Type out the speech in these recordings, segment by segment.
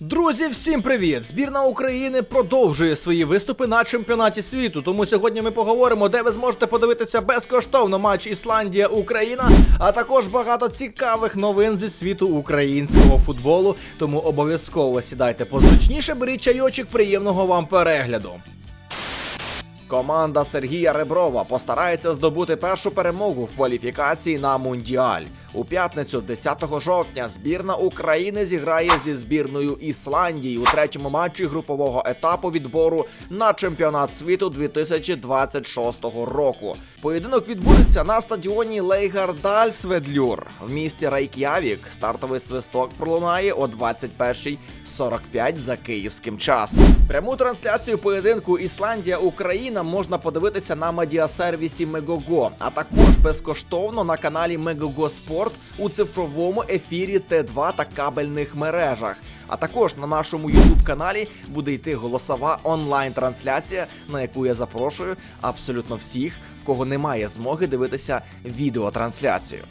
Друзі, всім привіт! Збірна України продовжує свої виступи на чемпіонаті світу. Тому сьогодні ми поговоримо, де ви зможете подивитися безкоштовно матч Ісландія-Україна, а також багато цікавих новин зі світу українського футболу. Тому обов'язково сідайте позручніше, беріть чайочок, приємного вам перегляду. Команда Сергія Реброва постарається здобути першу перемогу в кваліфікації на Мундіаль. У п'ятницю, 10 жовтня, збірна України зіграє зі збірною Ісландії у третьому матчі групового етапу відбору на чемпіонат світу 2026 року. Поєдинок відбудеться на стадіоні Лейгардальсведлюр в місті Рейк'явік. Стартовий свисток пролунає о 21.45 за київським часом. Пряму трансляцію поєдинку Ісландія-Україна можна подивитися на медіасервісі Мегого, а також безкоштовно на каналі Мегого Спорт у цифровому ефірі Т2 та кабельних мережах. А також на нашому youtube каналі буде йти голосова онлайн-трансляція, на яку я запрошую абсолютно всіх, в кого немає змоги дивитися відеотрансляцію.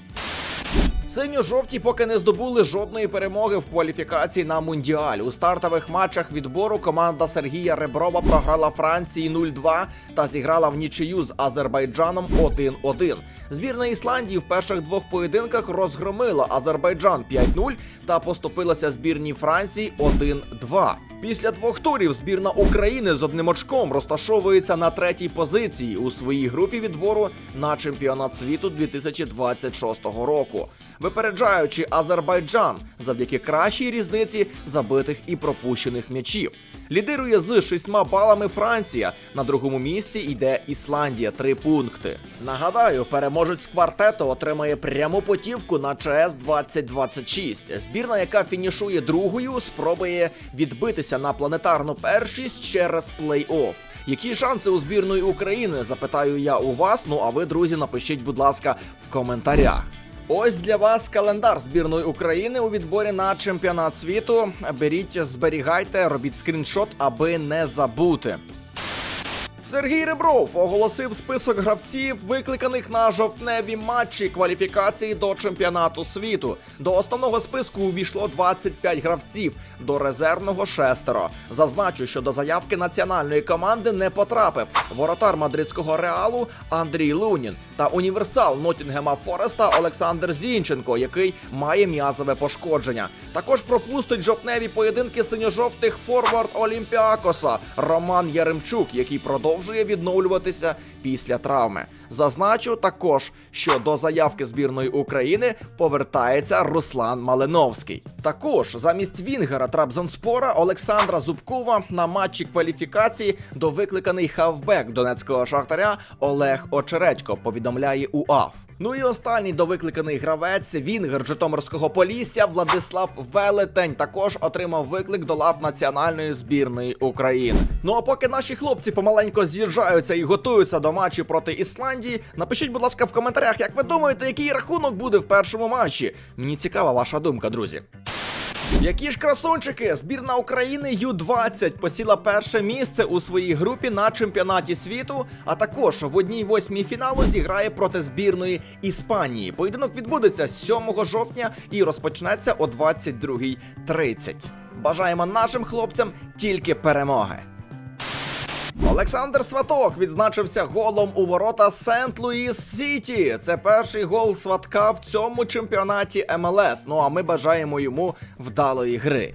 Синьо-жовті поки не здобули жодної перемоги в кваліфікації на мундіаль. У стартових матчах відбору команда Сергія Реброва програла Франції 0-2 та зіграла в нічию з Азербайджаном 1-1. Збірна Ісландії в перших двох поєдинках розгромила Азербайджан 5-0 та поступилася збірній Франції 1-2. Після двох турів збірна України з одним очком розташовується на третій позиції у своїй групі відбору на чемпіонат світу 2026 року випереджаючи Азербайджан завдяки кращій різниці забитих і пропущених м'ячів. Лідирує з шістьма балами Франція. На другому місці йде Ісландія, три пункти. Нагадаю, переможець квартету отримає пряму потівку на ЧС 2026. Збірна, яка фінішує другою, спробує відбитися на планетарну першість через плей-офф. Які шанси у збірної України? Запитаю я у вас. Ну а ви, друзі, напишіть, будь ласка, в коментарях. Ось для вас календар збірної України у відборі на чемпіонат світу. Беріть, зберігайте, робіть скріншот, аби не забути. Сергій Ребров оголосив список гравців, викликаних на жовтневі матчі кваліфікації до чемпіонату світу. До основного списку увійшло 25 гравців, до резервного шестеро. Зазначу, що до заявки національної команди не потрапив воротар мадридського реалу Андрій Лунін та універсал Нотінгема Фореста Олександр Зінченко, який має м'язове пошкодження. Також пропустить жовтневі поєдинки синьо-жовтих форвард Олімпіакоса Роман Яремчук, який продовжує відновлюватися після травми. Зазначу також, що до заявки збірної України повертається Руслан Малиновський. Також замість Вінгера Трабзонспора Олександра Зубкова на матчі кваліфікації до викликаний хавбек донецького шахтаря Олег Очередько. Повідомляє УАФ. Ну і останній довикликаний гравець Вінгер Житомирського Полісся Владислав Велетень також отримав виклик до лав національної збірної України. Ну а поки наші хлопці помаленько з'їжджаються і готуються до матчу проти Ісландії, напишіть, будь ласка, в коментарях, як ви думаєте, який рахунок буде в першому матчі. Мені цікава ваша думка, друзі. Які ж красунчики, збірна України Ю-20 посіла перше місце у своїй групі на чемпіонаті світу, а також в одній восьмій фіналу зіграє проти збірної Іспанії. Поєдинок відбудеться 7 жовтня і розпочнеться о 22.30. Бажаємо нашим хлопцям тільки перемоги. Олександр Сваток відзначився голом у ворота Сент-Луїс Сіті. Це перший гол Сватка в цьому чемпіонаті МЛС. Ну а ми бажаємо йому вдалої гри.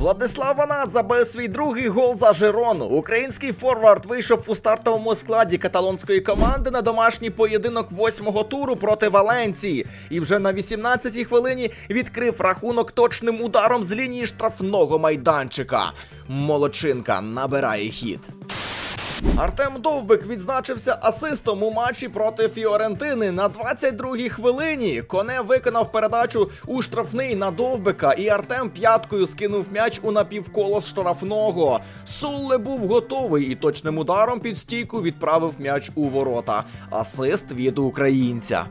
Владислав Ванат забив свій другий гол за Жирону. Український форвард вийшов у стартовому складі каталонської команди на домашній поєдинок восьмого туру проти Валенції. І вже на 18-й хвилині відкрив рахунок точним ударом з лінії штрафного майданчика. Молодчинка набирає хід. Артем Довбик відзначився асистом у матчі проти Фіорентини на 22-й хвилині. Коне виконав передачу у штрафний на Довбика, і Артем п'яткою скинув м'яч у напівколо з штрафного. Сулле був готовий і точним ударом під стійку відправив м'яч у ворота. Асист від українця.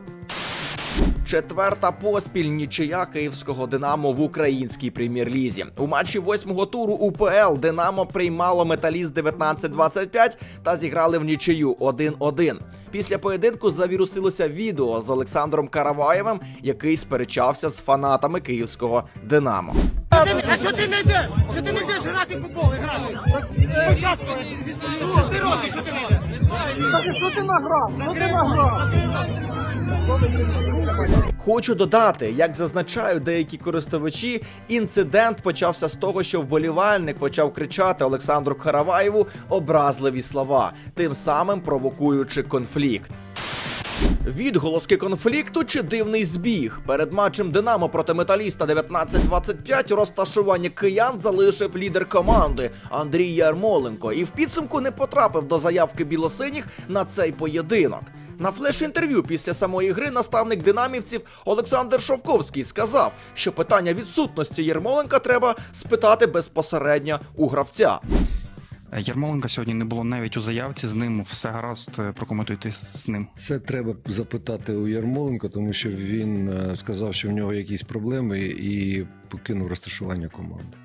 Четверта поспіль нічия київського Динамо в українській прем'єр-лізі. У матчі восьмого туру УПЛ Динамо приймало металіст 19-25 та зіграли в нічию 1-1. Після поєдинку завірусилося відео з Олександром Караваєвим, який сперечався з фанатами київського Динамо. А що ти не йдеш? Що ти не йдеш грати в футбол грати? Спочатку, що ти не йдеш? Так і що ти награв? Що ти награв? Хочу додати, як зазначають деякі користувачі, інцидент почався з того, що вболівальник почав кричати Олександру Караваєву образливі слова, тим самим провокуючи конфлікт. Відголоски конфлікту чи дивний збіг перед матчем Динамо проти металіста 19-25 розташування киян залишив лідер команди Андрій Ярмоленко і в підсумку не потрапив до заявки білосиніх на цей поєдинок. На флеш-інтерв'ю після самої гри наставник динамівців Олександр Шовковський сказав, що питання відсутності Єрмоленка треба спитати безпосередньо у гравця. Ярмоленка сьогодні не було навіть у заявці. З ним все гаразд. е, Прокоментуйте з ним. Це треба запитати у Ярмоленко, тому що він е, сказав, що в нього якісь проблеми і покинув розташування команди.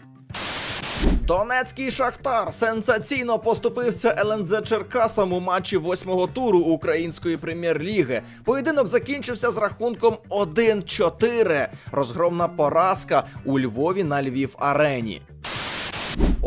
Донецький Шахтар сенсаційно поступився ЛНЗ Черкасам у матчі восьмого туру української прем'єр-ліги. Поєдинок закінчився з рахунком 1-4. Розгромна поразка у Львові на Львів арені.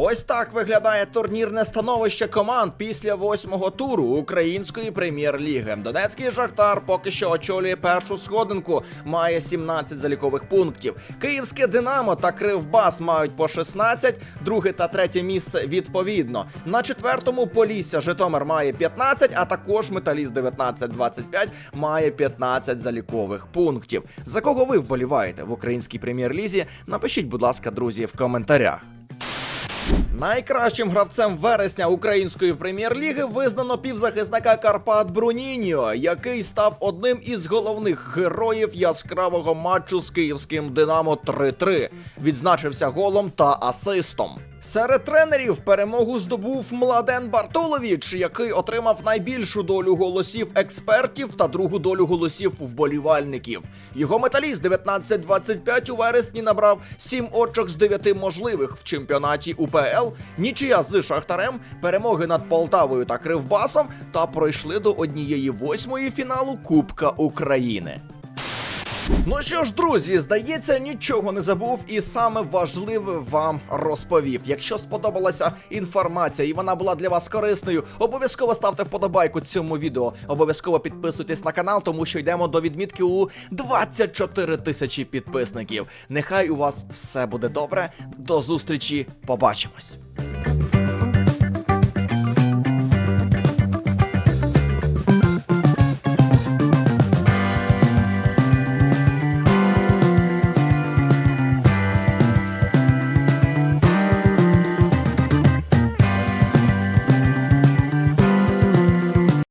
Ось так виглядає турнірне становище команд після восьмого туру української прем'єр-ліги. Донецький Шахтар поки що очолює першу сходинку, має 17 залікових пунктів. Київське Динамо та Кривбас мають по 16, друге та третє місце відповідно. На четвертому Полісся Житомир має 15, а також Металіст 19-25 має 15 залікових пунктів. За кого ви вболіваєте в українській прем'єр-лізі? Напишіть, будь ласка, друзі, в коментарях. Найкращим гравцем вересня української прем'єр-ліги визнано півзахисника Карпат Бруніньо, який став одним із головних героїв яскравого матчу з київським Динамо 3-3. Відзначився голом та асистом. Серед тренерів перемогу здобув Младен Бартулович, який отримав найбільшу долю голосів експертів та другу долю голосів вболівальників. Його металіст 19-25 у вересні набрав 7 очок з 9 можливих в чемпіонаті УПЛ, нічия з Шахтарем, перемоги над Полтавою та Кривбасом та пройшли до однієї восьмої фіналу Кубка України. Ну що ж, друзі, здається, нічого не забув і саме важливе вам розповів. Якщо сподобалася інформація і вона була для вас корисною, обов'язково ставте вподобайку цьому відео. Обов'язково підписуйтесь на канал, тому що йдемо до відмітки у 24 тисячі підписників. Нехай у вас все буде добре. До зустрічі, побачимось.